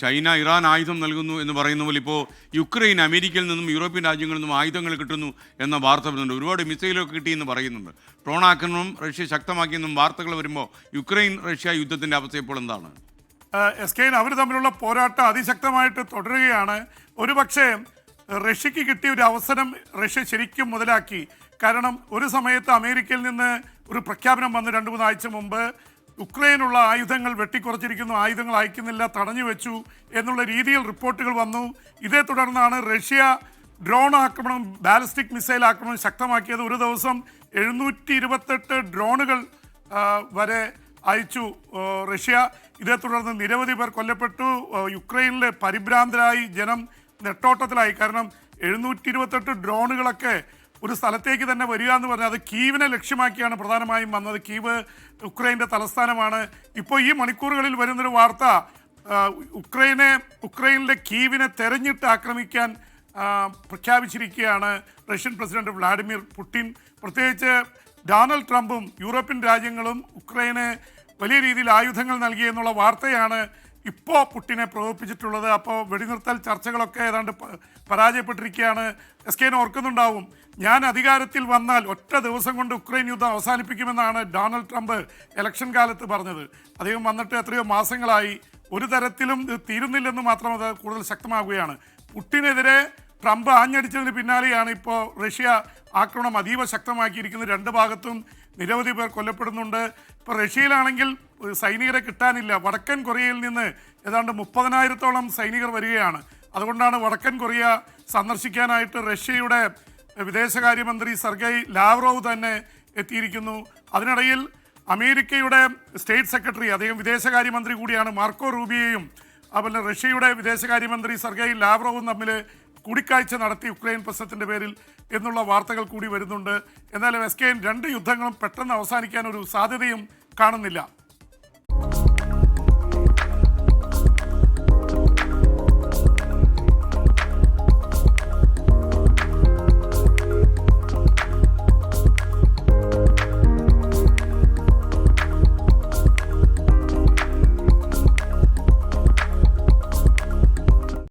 China Iran ആയുധം നൽകുന്നു എന്ന് പറയുന്ന പോലെ ഇപ്പോൾ യുക്രൈൻ അമേരിക്കയിൽ നിന്നും യൂറോപ്യൻ രാജ്യങ്ങളിൽ നിന്നും ആയുധങ്ങൾ കിട്ടുന്നു എന്ന വാർത്ത വരുന്നുണ്ട്. ഒരുപാട് മിസൈലൊക്കെ കിട്ടിയെന്ന് പറയുന്നുണ്ട്. ഡ്രോൺ ആക്രമണം റഷ്യ ശക്തമാക്കിയെന്നും വാർത്തകൾ വരുമ്പോൾ യുക്രൈൻ റഷ്യ യുദ്ധത്തിന്റെ അവസ്ഥ ഇപ്പോൾ എന്താണ്? എസ് കെ അവർ തമ്മിലുള്ള പോരാട്ടം അതിശക്തമായിട്ട് തുടരുകയാണ്. ഒരുപക്ഷെ റഷ്യക്ക് കിട്ടിയ ഒരു അവസരം റഷ്യ ശരിക്കും മുതലാക്കി. കാരണം ഒരു സമയത്ത് അമേരിക്കയിൽ നിന്ന് ഒരു പ്രഖ്യാപനം വന്ന് രണ്ട് മൂന്നാഴ്ച മുമ്പ്. ഉക്രൈനുള്ള ആയുധങ്ങൾ വെട്ടിക്കുറച്ചിരിക്കുന്നു ആയുധങ്ങൾ അയക്കുന്നില്ല തടഞ്ഞു വെച്ചു എന്നുള്ള രീതിയിൽ റിപ്പോർട്ടുകൾ വന്നു. ഇതേ തുടർന്നാണ് റഷ്യ ഡ്രോൺ ആക്രമണം ബാലിസ്റ്റിക് മിസൈൽ ആക്രമണം ശക്തമാക്കിയത്. ഒരു ദിവസം എഴുന്നൂറ്റി ഇരുപത്തെട്ട് ഡ്രോണുകൾ വരെ അയച്ചു റഷ്യ. ഇതേ തുടർന്ന് നിരവധി പേർ കൊല്ലപ്പെട്ടു. യുക്രൈനിലെ പരിഭ്രാന്തരായി ജനം നെട്ടോട്ടത്തിലായി. കാരണം എഴുന്നൂറ്റി ഇരുപത്തെട്ട് ഡ്രോണുകളൊക്കെ ഒരു സ്ഥലത്തേക്ക് തന്നെ വരിക എന്ന് പറഞ്ഞാൽ അത് കീവിനെ ലക്ഷ്യമാക്കിയാണ് പ്രധാനമായും വന്നത്. കീവ് ഉക്രൈന്റെ തലസ്ഥാനമാണ്. ഇപ്പോൾ ഈ മണിക്കൂറുകളിൽ വരുന്നൊരു വാർത്ത ഉക്രൈനെ ഉക്രൈനിലെ കീവിനെ തെരഞ്ഞിട്ട് ആക്രമിക്കാൻ പ്രഖ്യാപിച്ചിരിക്കുകയാണ് റഷ്യൻ പ്രസിഡന്റ് വ്ളാഡിമിർ പുടിൻ. പ്രത്യേകിച്ച് ഡൊണാൾഡ് ട്രംപും യൂറോപ്യൻ രാജ്യങ്ങളും ഉക്രൈന് വലിയ രീതിയിൽ ആയുധങ്ങൾ നൽകിയെന്നുള്ള വാർത്തയാണ് ഇപ്പോൾ പുട്ടിനെ പ്രകോപിപ്പിച്ചിട്ടുള്ളത്. അപ്പോൾ വെടിനിർത്തൽ ചർച്ചകളൊക്കെ ഏതാണ്ട് പരാജയപ്പെട്ടിരിക്കുകയാണ്. എസ് കെനെ ഓർക്കുന്നുണ്ടാവും. ഞാൻ അധികാരത്തിൽ വന്നാൽ ഒറ്റ ദിവസം കൊണ്ട് ഉക്രൈൻ യുദ്ധം അവസാനിപ്പിക്കുമെന്നാണ് ഡൊണാൾഡ് ട്രംപ് ഇലക്ഷൻ കാലത്ത് പറഞ്ഞത്. അദ്ദേഹം വന്നിട്ട് എത്രയോ മാസങ്ങളായി ഒരു തരത്തിലും ഇത് തീരുന്നില്ലെന്ന് മാത്രം അത് കൂടുതൽ ശക്തമാകുകയാണ്. പുട്ടിനെതിരെ ട്രംപ് ആഞ്ഞടിച്ചതിന് പിന്നാലെയാണ് ഇപ്പോൾ റഷ്യ ആക്രമണം അതീവ ശക്തമാക്കിയിരിക്കുന്നത്. രണ്ട് ഭാഗത്തും നിരവധി പേർ കൊല്ലപ്പെടുന്നുണ്ട്. ഇപ്പോൾ റഷ്യയിലാണെങ്കിൽ സൈനികരെ കിട്ടാനില്ല. വടക്കൻ കൊറിയയിൽ നിന്ന് ഏതാണ്ട് മുപ്പതിനായിരത്തോളം സൈനികർ വരികയാണ്. അതുകൊണ്ടാണ് വടക്കൻ കൊറിയ സന്ദർശിക്കാനായിട്ട് റഷ്യയുടെ വിദേശകാര്യമന്ത്രി സർഗൈ ലാവ്റോവ് തന്നെ എത്തിയിരിക്കുന്നു. അതിനിടയിൽ അമേരിക്കയുടെ സ്റ്റേറ്റ് സെക്രട്ടറി അദ്ദേഹം വിദേശകാര്യമന്ത്രി കൂടിയാണ് മാർക്കോ റൂബിയയും അതുപോലെ റഷ്യയുടെ വിദേശകാര്യമന്ത്രി സർഗൈ ലാവ്റോവും തമ്മിൽ കൂടിക്കാഴ്ച നടത്തി യുക്രൈൻ പ്രശ്നത്തിന്റെ പേരിൽ എന്നുള്ള വാർത്തകൾ കൂടി വരുന്നുണ്ട്. എന്നാലും എസ് കെ രണ്ട് യുദ്ധങ്ങളും പെട്ടെന്ന് അവസാനിക്കാൻ ഒരു സാധ്യതയും കാണുന്നില്ല.